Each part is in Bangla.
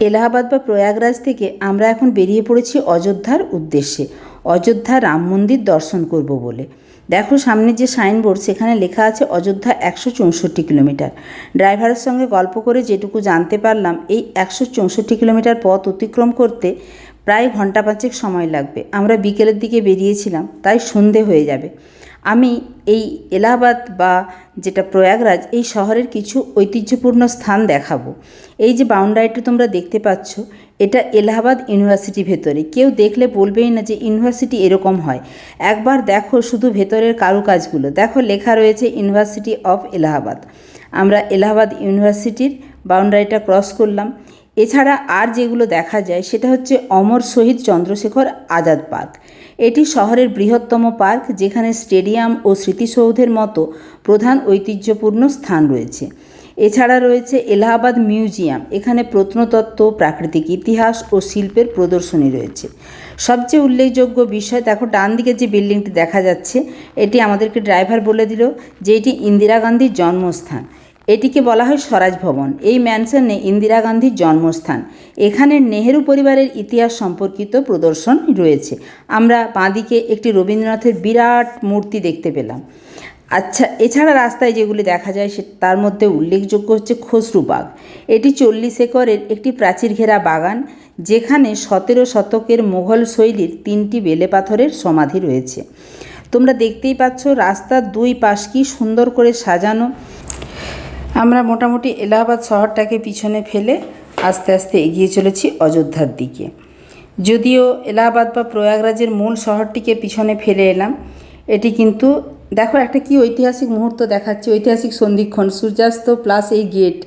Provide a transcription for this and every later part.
এলাহাবাদ বা প্রয়াগরাজ থেকে আমরা এখন বেরিয়ে পড়েছি অযোধ্যার উদ্দেশ্যে। অযোধ্যা রাম মন্দির দর্শন করব বলে। দেখো সামনে যে সাইনবোর্ড, সেখানে লেখা আছে অযোধ্যা একশো চৌষট্টি কিলোমিটার। ড্রাইভারের সঙ্গে গল্প করে যেটুকু জানতে পারলাম, এই একশো চৌষট্টি কিলোমিটার পথ অতিক্রম করতে প্রায় ঘণ্টা পাঁচেক সময় লাগবে। আমরা বিকেলের দিকে বেরিয়েছিলাম, তাই সন্ধে হয়ে যাবে। আমি এই এলাহাবাদ বা যেটা প্রয়াগরাজ, এই শহরের কিছু ঐতিহ্যপূর্ণ স্থান দেখাবো। এই যে বাউন্ডারিটা তোমরা দেখতে পাচ্ছ, এটা এলাহাবাদ ইউনিভার্সিটি ভেতরে। কেউ দেখলে বলবেই না যে ইউনিভার্সিটি এরকম হয়। একবার দেখো শুধু ভেতরের কারুকাজগুলো। দেখো লেখা রয়েছে ইউনিভার্সিটি অফ এলাহাবাদ। আমরা এলাহাবাদ ইউনিভার্সিটির বাউন্ডারিটা ক্রস করলাম। এছাড়া আর যেগুলো দেখা যায় সেটা হচ্ছে অমর শহীদ চন্দ্রশেখর আজাদ পার্ক। এটি শহরের বৃহত্তম পার্ক যেখানে স্টেডিয়াম ও স্মৃতিসৌধের মতো প্রধান ঐতিহ্যপূর্ণ স্থান রয়েছে। এছাড়া রয়েছে এলাহাবাদ মিউজিয়াম, এখানে প্রত্নতত্ত্ব, প্রাকৃতিক ইতিহাস ও শিল্পের প্রদর্শনী রয়েছে। সবচেয়ে উল্লেখযোগ্য বিষয়, দেখো ডান দিকে যে বিল্ডিংটি দেখা যাচ্ছে, এটি আমাদেরকে ড্রাইভার বলে দিল যে এটি ইন্দিরা গান্ধীর জন্মস্থান। এটিকে বলা হয় স্বরাজ ভবন। এই ম্যানসনে ইন্দিরা গান্ধীর জন্মস্থান। এখানে নেহেরু পরিবারের ইতিহাস সম্পর্কিত প্রদর্শন রয়েছে। আমরা বাঁদিকে একটি রবীন্দ্রনাথের বিরাট মূর্তি দেখতে পেলাম। আচ্ছা এছাড়া রাস্তায় যেগুলি দেখা যায় সে তার মধ্যে উল্লেখযোগ্য হচ্ছে খসরু বাগ। এটি চল্লিশ একরের একটি প্রাচীর ঘেরা বাগান, যেখানে সতেরো শতকের মোঘল শৈলীর তিনটি বেলে পাথরের সমাধি রয়েছে। তোমরা দেখতেই পাচ্ছ রাস্তার দুই পাশ কি সুন্দর করে সাজানো। আমরা মোটামুটি এলাহাবাদ শহরটাকে পিছনে ফেলে আস্তে আস্তে এগিয়ে চলেছি অযোধ্যার দিকে। যদিও এলাহাবাদ বা প্রয়াগরাজের মূল শহরটিকে পিছনে ফেলে এলাম, এটি কিন্তু দেখো একটা কি ঐতিহাসিক মুহূর্ত দেখাচ্ছে, ঐতিহাসিক সন্ধিক্ষণ, সূর্যাস্ত প্লাস এই গেট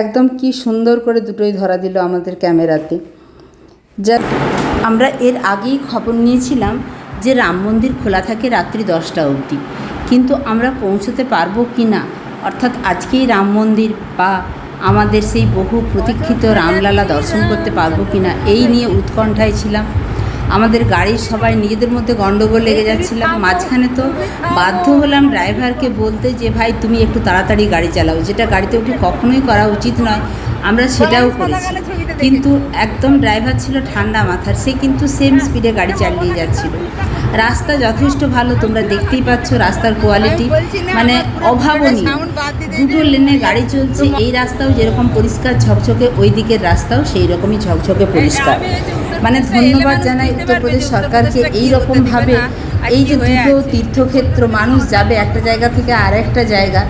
একদম কি সুন্দর করে দুটোই ধরা দিল আমাদের ক্যামেরাতে। যা আমরা এর আগেই খবর নিয়েছিলাম যে রাম মন্দির খোলা থাকে রাত্রি দশটা অবধি, কিন্তু আমরা পৌঁছতে পারব কি না অর্থাৎ আজকেই রাম মন্দির বা আমাদের সেই বহু প্রতীক্ষিত রামলালা দর্শন করতে পারব কি না এই নিয়ে উৎকণ্ঠায় ছিলাম। আমাদের গাড়ির সবাই নিজেদের মধ্যে গণ্ডগোল লেগে যাচ্ছিলাম। মাঝখানে তো বাধ্য হলাম ড্রাইভারকে বলতে যে, ভাই, তুমি একটু তাড়াতাড়ি গাড়ি চালাও। যেটা গাড়িতে উঠে কখনোই করা উচিত নয়। আমরা সেটাও করেছি। কিন্তু একদম ড্রাইভার ছিল ঠান্ডা মাথার সে কিন্তু সেম স্পিডে গাড়ি চালিয়ে যাচ্ছিল। রাস্তা যথেষ্ট ভালো তোমরা দেখতেই পাচ্ছ রাস্তার কোয়ালিটি মানে অভাবনীয়। দুটো লেনে গাড়ি চলছে এই রাস্তাও যেরকম পরিষ্কার ঝকঝকে ওই দিকের রাস্তাও সেই রকমই ঝকঝকে পরিষ্কার। মানে ধন্যবাদ জানাই উত্তরপ্রদেশ সরকারকে এই রকমভাবে এই যে দুটো তীর্থক্ষেত্র মানুষ যাবে একটা জায়গা থেকে আর একটা জায়গা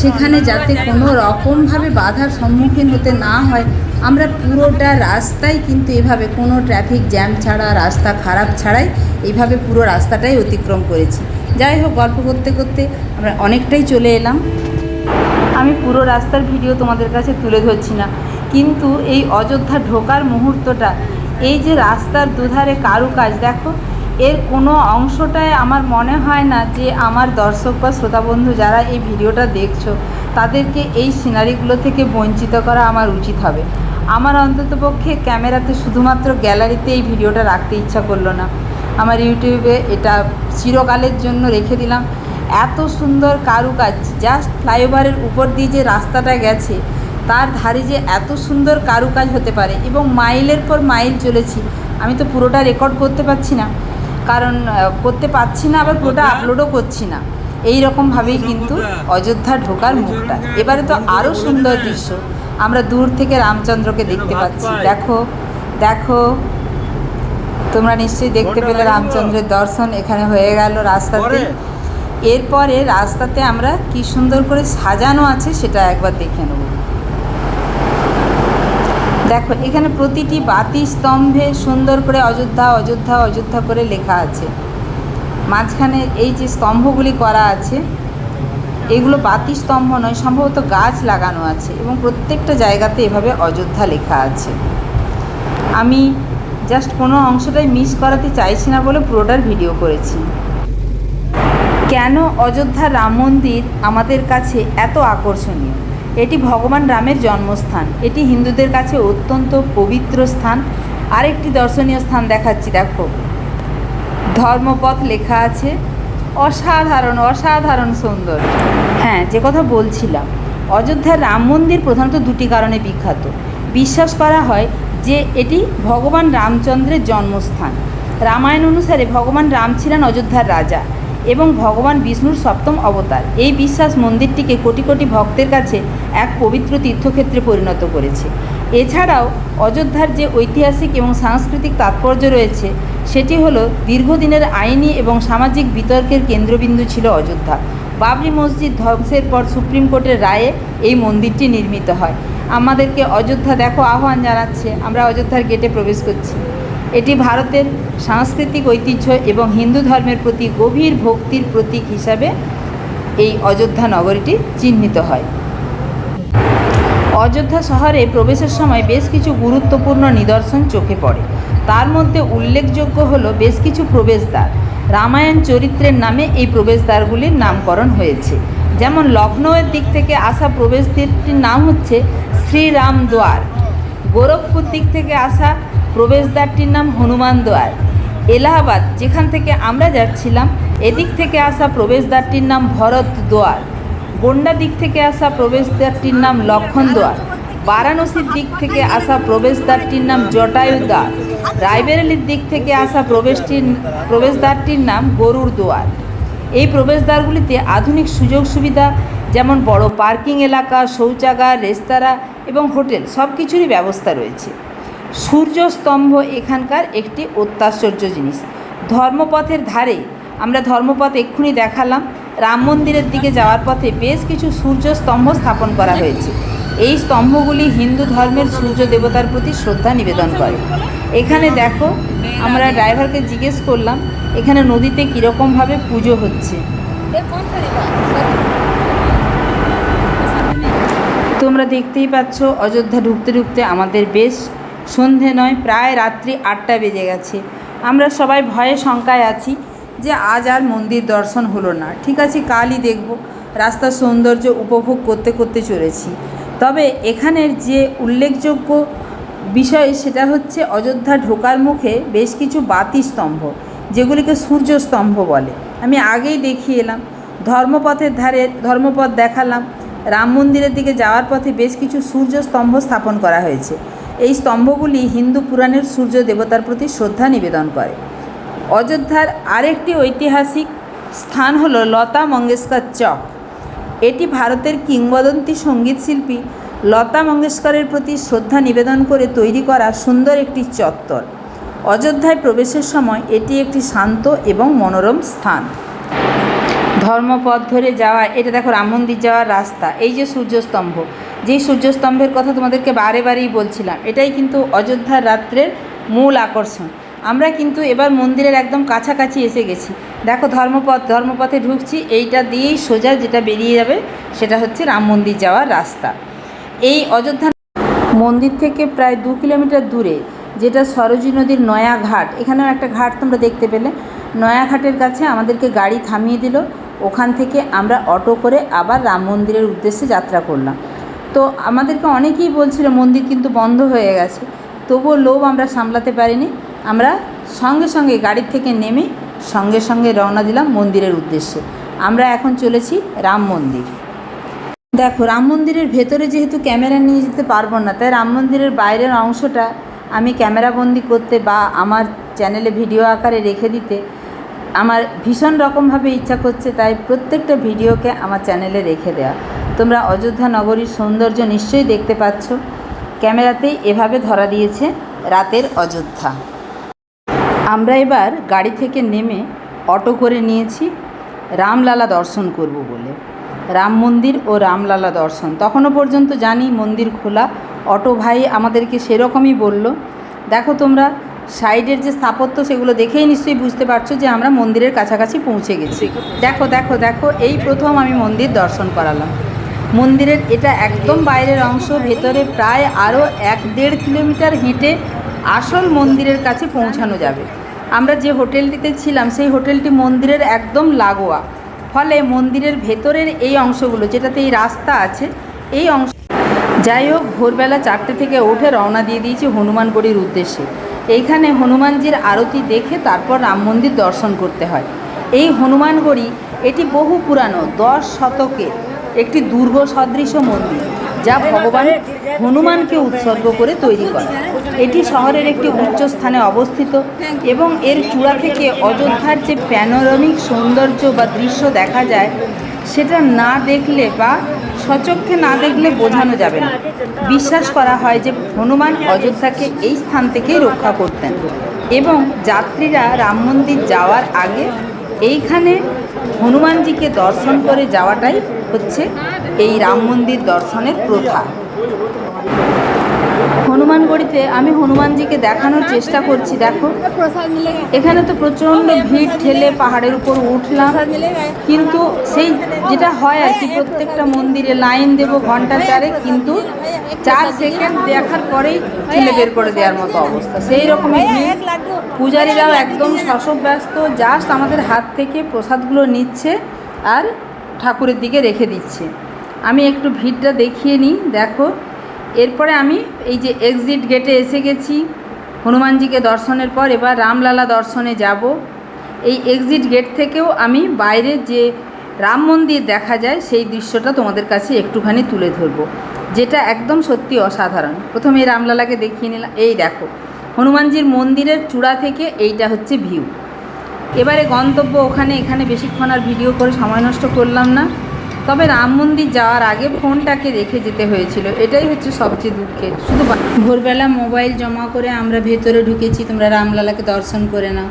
সেখানে যাতে কোনো রকমভাবে বাধার সম্মুখীন হতে না হয়, আমরা পুরোটা রাস্তায় কিন্তু এভাবে কোনো ট্রাফিক জ্যাম ছাড়া, রাস্তা খারাপ ছাড়াই এইভাবে পুরো রাস্তাটাই অতিক্রম করেছি। যাই হোক, গল্প করতে করতে আমরা অনেকটাই চলে এলাম। আমি পুরো রাস্তার ভিডিও তোমাদের কাছে তুলে ধরছি না। কিন্তু এই অযোধ্যা ঢোকার মুহূর্তটা, এই যে রাস্তার দুধারে কারুকাজ, দেখো এর কোনো অংশটায় আমার মনে হয় না যে আমার দর্শক বা শ্রোতা বন্ধু যারা এই ভিডিওটা দেখছ, তাদেরকে এই সিনারিগুলো থেকে বঞ্চিত করা আমার উচিত হবে। আমার অন্ততপক্ষে ক্যামেরাতে শুধুমাত্র গ্যালারিতে এই ভিডিওটা রাখতে ইচ্ছা করল না। আমার ইউটিউবে এটা চিরকালের জন্য রেখে দিলাম। এত সুন্দর কারুকাজ, জাস্ট ফ্লাইওভারের উপর দিয়ে যে রাস্তাটা গেছে, তার ধারে যে এত সুন্দর কারুকাজ হতে পারে এবং মাইলের পর মাইল চলেছি, আমি তো পুরোটা রেকর্ড করতে পারছি না। কারণ করতে পারছি না আবার পুরোটা আপলোডও করছি না। এই রকমভাবেই কিন্তু অযোধ্যা ঢোকার মুখটা। এবারে তো আরও সুন্দর দৃশ্য। আমরা দূর থেকে রামচন্দ্রকে দেখতে পাচ্ছি। দেখো দেখো। তোমরা নিশ্চয়ই দেখতে পেলে রামচন্দ্রের দর্শন। এখানে হয়ে গেল রাস্তাতে এরপরে রাস্তাতে আমরা কি সুন্দর করে সাজানো আছে সেটা একবার দেখে নেব। দেখো, এখানে প্রতিটি বাতি স্তম্ভে সুন্দর করে অযোধ্যা অযোধ্যা অযোধ্যা করে লেখা আছে। মাঝখানে এই যে স্তম্ভগুলি করা আছে, এগুলো বাতি স্তম্ভ নয়, সম্ভবত গাছ লাগানো আছে এবং প্রত্যেকটা জায়গাতে এভাবে অযোধ্যা লেখা আছে। আমি জাস্ট কোনো অংশটাই মিস করাতে চাইছি না বলে পুরোটার ভিডিও করেছি। কেন অযোধ্যা রাম মন্দির আমাদের কাছে এত আকর্ষণীয়? এটি ভগবান রামের জন্মস্থান। এটি হিন্দুদের কাছে অত্যন্ত পবিত্র স্থান। আরেকটি দর্শনীয় স্থান দেখাচ্ছি, দেখো। ধর্মপথ লেখা আছে, অসাধারণ অসাধারণ সুন্দর। হ্যাঁ যে কথা বলছিলাম, অযোধ্যার রাম মন্দির প্রধানত দুটি কারণে বিখ্যাত। বিশ্বাস করা হয় যে এটি ভগবান রামচন্দ্রের জন্মস্থান। রামায়ণ অনুসারে ভগবান রাম ছিলেন অযোধ্যার রাজা। এবং ভগবান বিষ্ণুর সপ্তম অবতার। এই বিশ্বাস মন্দিরটিকে কোটি কোটি ভক্তের কাছে এক পবিত্র তীর্থক্ষেত্রে পরিণত করেছে। এছাড়াও অযোধ্যার যে ঐতিহাসিক এবং সাংস্কৃতিক তাৎপর্য রয়েছে, সেটি হলো দীর্ঘদিনের আইনি এবং সামাজিক বিতর্কের কেন্দ্রবিন্দু ছিল অযোধ্যা। বাবরি মসজিদ ধ্বংসের পর সুপ্রিম কোর্টের রায়ে এই মন্দিরটি নির্মিত হয়। আমাদেরকে অযোধ্যা দেখো, আহ্বান জানাচ্ছে, আমরা অযোধ্যার গেটে প্রবেশ করছি। এটি ভারতের সাংস্কৃতিক ঐতিহ্য এবং হিন্দু ধর্মের প্রতি গভীর ভক্তির প্রতীক হিসাবে এই অযোধ্যা নগরীটি চিহ্নিত হয়। অযোধ্যা শহরে প্রবেশের সময় বেশ কিছু গুরুত্বপূর্ণ নিদর্শন চোখে পড়ে। তার মধ্যে উল্লেখযোগ্য হলো বেশ কিছু প্রবেশদ্বার। রামায়ণ চরিত্রের নামে এই প্রবেশদ্বারগুলির নামকরণ হয়েছে। যেমন লখনৌয়ের দিক থেকে আসা প্রবেশদ্বারটির নাম হচ্ছে শ্রীরাম দ্বার গোরখপুর দিক থেকে আসা প্রবেশদ্বারটির নাম হনুমান দ্বার এলাহাবাদ, যেখান থেকে আমরা যাচ্ছিলাম, এদিক থেকে আসা প্রবেশদ্বারটির নাম ভরত দ্বার গোন্ডা দিক থেকে আসা প্রবেশদ্বারটির নাম লক্ষণ দ্বার বারাণসীর দিক থেকে আসা প্রবেশদ্বারটির নাম জটায়ু দ্বার রায়বেরেলির দিক থেকে আসা প্রবেশটির, প্রবেশদ্বারটির নাম গরুর দুয়ার। এই প্রবেশদ্বারগুলিতে আধুনিক সুযোগ সুবিধা, যেমন বড় পার্কিং এলাকা, শৌচাগার, রেস্তোরাঁ এবং হোটেল সব কিছুরই ব্যবস্থা রয়েছে। সূর্যস্তম্ভ এখানকার একটি অত্যাশ্চর্য জিনিস। ধর্মপথের ধারে আমরা ধর্মপথ এক্ষুনি দেখালাম। রাম মন্দিরের দিকে যাওয়ার পথে বেশ কিছু সূর্য স্তম্ভ স্থাপন করা হয়েছে। এই স্তম্ভগুলি হিন্দু ধর্মের সূর্য দেবতার প্রতি শ্রদ্ধা নিবেদন করে। এখানে দেখো, আমরা ড্রাইভারকে জিজ্ঞেস করলাম, এখানে নদীতে কীরকমভাবে পুজো হচ্ছে? তোমরা দেখতেই পাচ্ছ, অযোধ্যা ঢুকতে ঢুকতে আমাদের বেশ সন্ধে নয়, প্রায় রাত্রি আটটা বেজে গেছে। আমরা সবাই ভয়ে শঙ্কায় আছি যে আজ আর মন্দির দর্শন হলো না। ঠিক আছে, কালই দেখব। রাস্তার সৌন্দর্য উপভোগ করতে করতে চলেছি। তবে এখানের যে উল্লেখযোগ্য বিষয়, সেটা হচ্ছে অযোধ্যা ঢোকার মুখে বেশ কিছু বাতি স্তম্ভ, যেগুলিকে সূর্য স্তম্ভ বলে। আমি আগেই দেখিয়ে এলাম। ধর্মপথের ধারে ধর্মপথ দেখালাম। রাম মন্দিরের দিকে যাওয়ার পথে বেশ কিছু সূর্য স্তম্ভ স্থাপন করা হয়েছে। এই স্তম্ভগুলি হিন্দু পুরাণের সূর্য দেবতার প্রতি শ্রদ্ধা নিবেদন করে। অযোধ্যার আরেকটি ঐতিহাসিক স্থান হলো লতা মঙ্গেশকর চক। এটি ভারতের কিংবদন্তি সংগীত শিল্পী লতা মঙ্গেশকরের প্রতি শ্রদ্ধা নিবেদন করে তৈরি করা সুন্দর একটি চত্বর। অযোধ্যায় প্রবেশের সময় এটি একটি শান্ত এবং মনোরম স্থান। ধর্মপথ ধরে যাওয়া, এটা দেখো রাম মন্দির যাওয়ার রাস্তা, এই যে সূর্যস্তম্ভ যেই সূর্যস্তম্ভের কথা তোমাদেরকে বারে বারেই বলছিলাম, এটাই কিন্তু অযোধ্যার রাত্রের মূল আকর্ষণ। আমরা কিন্তু এবার মন্দিরের একদম কাছাকাছি এসে গেছি। দেখো ধর্মপথ, ধর্মপথে ঢুকছি, এইটা দিয়েই সোজা যেটা বেরিয়ে যাবে সেটা হচ্ছে রাম মন্দির যাওয়ার রাস্তা। এই অযোধ্যা মন্দির থেকে প্রায় দু কিলোমিটার দূরে, যেটা সরোজী নদীর নয়া ঘাট, এখানেও একটা ঘাট তোমরা দেখতে পেলে। নয়া ঘাটের কাছে আমাদেরকে গাড়ি থামিয়ে দিল। ওখান থেকে আমরা অটো করে আবার রাম মন্দিরের উদ্দেশ্যে যাত্রা করলাম। তো আমাদেরকে অনেকেই বলছিল মন্দির কিন্তু বন্ধ হয়ে গেছে। তবুও লোভ আমরা সামলাতে পারিনি। আমরা সঙ্গে সঙ্গে গাড়ির থেকে নেমে সঙ্গে সঙ্গে রওনা দিলাম মন্দিরের উদ্দেশ্যে। আমরা এখন চলেছি রাম মন্দির। দেখো, রাম মন্দিরের ভেতরে যেহেতু ক্যামেরা নিয়ে যেতে পারব না, তাই রাম মন্দিরের বাইরের অংশটা আমি ক্যামেরাবন্দি করতে বা আমার চ্যানেলে ভিডিও আকারে রেখে দিতে আমার ভীষণ রকমভাবে ইচ্ছা করছে তাই প্রত্যেকটা ভিডিওকে আমার চ্যানেলে রেখে দেওয়া তোমরা অযোধ্যা নগরীর সৌন্দর্য নিশ্চয়ই দেখতে পাচ্ছ। ক্যামেরাতেই এভাবে ধরা দিয়েছে রাতের অযোধ্যা। আমরা এবার গাড়ি থেকে নেমে অটো করে নিয়েছি রামলালা দর্শন করব বলে। রাম মন্দির ও রামলালা দর্শন। তখনও পর্যন্ত জানি মন্দির খোলা। অটো ভাই আমাদেরকে সেরকমই বলল, দেখো তোমরা সাইডের যে স্থাপত্য সেগুলো দেখেই নিশ্চয়ই বুঝতে পারছ যে আমরা মন্দিরের কাছাকাছি পৌঁছে গেছি। দেখো দেখো দেখো, এই প্রথম আমি মন্দির দর্শন করালাম। মন্দিরের এটা একদম বাইরের অংশ, ভেতরে প্রায় আরও এক দেড় কিলোমিটার হেঁটে আসল মন্দিরের কাছে পৌঁছানো যাবে। আমরা যে হোটেলটিতে ছিলাম, সেই হোটেলটি মন্দিরের একদম লাগোয়া। ফলে মন্দিরের ভেতরের এই অংশগুলো, যেটাতে এই রাস্তা আছে, এই অংশ যাই হোক, ভোরবেলা চারটে থেকে উঠে রওনা দিয়ে দিয়েছি হনুমানগড়ির উদ্দেশ্যে। এইখানে হনুমানজির আরতি দেখে তারপর রাম মন্দির দর্শন করতে হয়। এই হনুমানগড়ি, এটি বহু পুরানো, দশ শতকের একটি দুর্গ সদৃশ মন্দির, যা ভগবান হনুমানকে উৎসর্গ করে তৈরি করা এটি শহরের একটি উচ্চ স্থানে অবস্থিত এবং এর চূড়া থেকে অযোধ্যার যে প্যানোরামিক সৌন্দর্য বা দৃশ্য দেখা যায় সেটা না দেখলে বা সচক্ষে না দেখলে বোঝানো যাবে না। বিশ্বাস করা হয় যে হনুমান অযোধ্যাকে এই স্থান থেকেই রক্ষা করতেন এবং যাত্রীরা রাম মন্দির যাওয়ার আগে এইখানে হনুমানজিকে দর্শন করে যাওয়াটাই হচ্ছে এই রাম মন্দির দর্শনের প্রথা। হনুমানগড়িতে আমি হনুমানজিকে দেখানোর চেষ্টা করছি, দেখো। এখানে তো প্রচণ্ড ভিড় ঠেলে পাহাড়ের উপর উঠলাম। কিন্তু সেই যেটা হয় আর কি, প্রত্যেকটা মন্দিরে লাইন দেব ঘণ্টা চারে কিন্তু চার সেকেন্ড দেখার পরেই ঠেলে বের করে দেওয়ার মতো অবস্থা। সেই রকমই পূজারীরাও একদম শশব ব্যস্ত জাস্ট আমাদের হাত থেকে প্রসাদগুলো নিচ্ছে আর ঠাকুরের দিকে রেখে দিচ্ছে। আমি একটু ভিড়টা দেখিয়ে নিই, দেখো। এরপরে আমি এই যে এক্সিট গেটে এসে গেছি। হনুমানজিকে দর্শনের পর এবার রামলালা দর্শনে যাব। এই এক্সিট গেট থেকেও আমি বাইরে যে রাম মন্দির দেখা যায়, সেই দৃশ্যটা তোমাদের কাছে একটুখানি তুলে ধরবো, যেটা একদম সত্যি অসাধারণ। প্রথমে রামলালাকে দেখিয়ে নিলাম। এই দেখো, হনুমানজির মন্দিরের চূড়া থেকে এইটা হচ্ছে ভিউ এবারে গন্তব্য ওখানে, এখানে বেশিক্ষণ আর ভিডিও করে সময় নষ্ট করলাম না। তবে রাম মন্দির যাওয়ার আগে ফোনটাকে রেখে যেতে হয়েছিল। এটাই হচ্ছে সবচেয়ে দুঃখের। শুধু ভোরবেলা মোবাইল জমা করে আমরা ভেতরে ঢুকেছি, তোমরা রামলালাকে দর্শন করে নাও।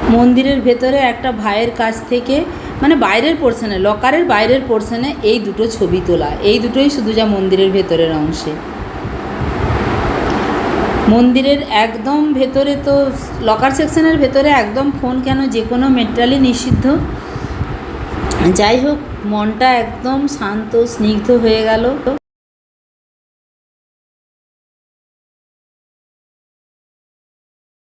মন্দিরের ভেতরে একটা ভাইয়ের কাছ থেকে মানে বাইরের পোর্শনে, লকারের বাইরের পোর্শনে এই দুটো ছবি তোলা। এই দুটোই শুধু যা মন্দিরের ভেতরের অংশে। মন্দিরের একদম ভেতরে তো, লকার সেকশনের ভেতরে একদম ফোন কেন যে কোনো মেটালি নিষিদ্ধ। যাই হোক মনটা একদম শান্ত স্নিগ্ধ হয়ে গেল।